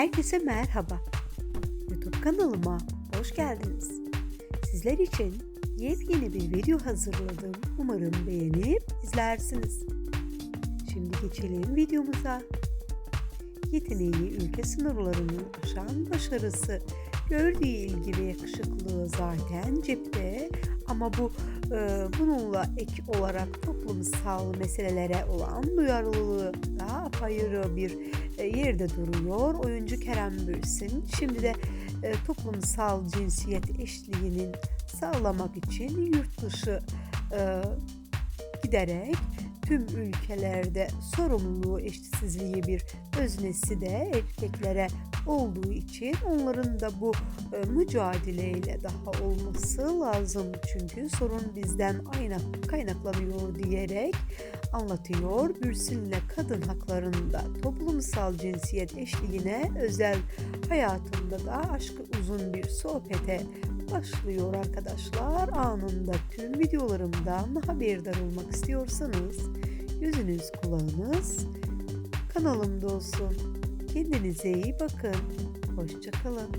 Herkese merhaba. YouTube kanalıma hoş geldiniz. Sizler için yepyeni bir video hazırladım. Umarım beğenip izlersiniz. Şimdi geçelim videomuza. Yeteneği ülke sınırlarını aşan başarısı, gördüğü ilgi ve yakışıklılığı zaten cepte ama bu e, bununla ek olarak toplumsal meselelere olan duyarlılığı da apayrı bir yerde duruyor. Oyuncu Kerem Bürsin şimdi de e, toplumsal cinsiyet eşliğinin sağlamak için yurt dışı e, giderek tüm ülkelerde sorumluluğu eşitsizliği bir öznesi de erkeklere olduğu için onların da bu e, mücadeleyle daha olması lazım. Çünkü sorun bizden ayna kaynaklanıyor diyerek anlatıyor. Bürsin'le kadın haklarında toplumsal cinsiyet eşliğine özel hayatında da aşkı uzun bir sohbete başlıyor arkadaşlar. Anında tüm videolarımdan haberdar olmak istiyorsanız gözünüz kulağınız kanalımda olsun. Kendinize iyi bakın. Hoşçakalın.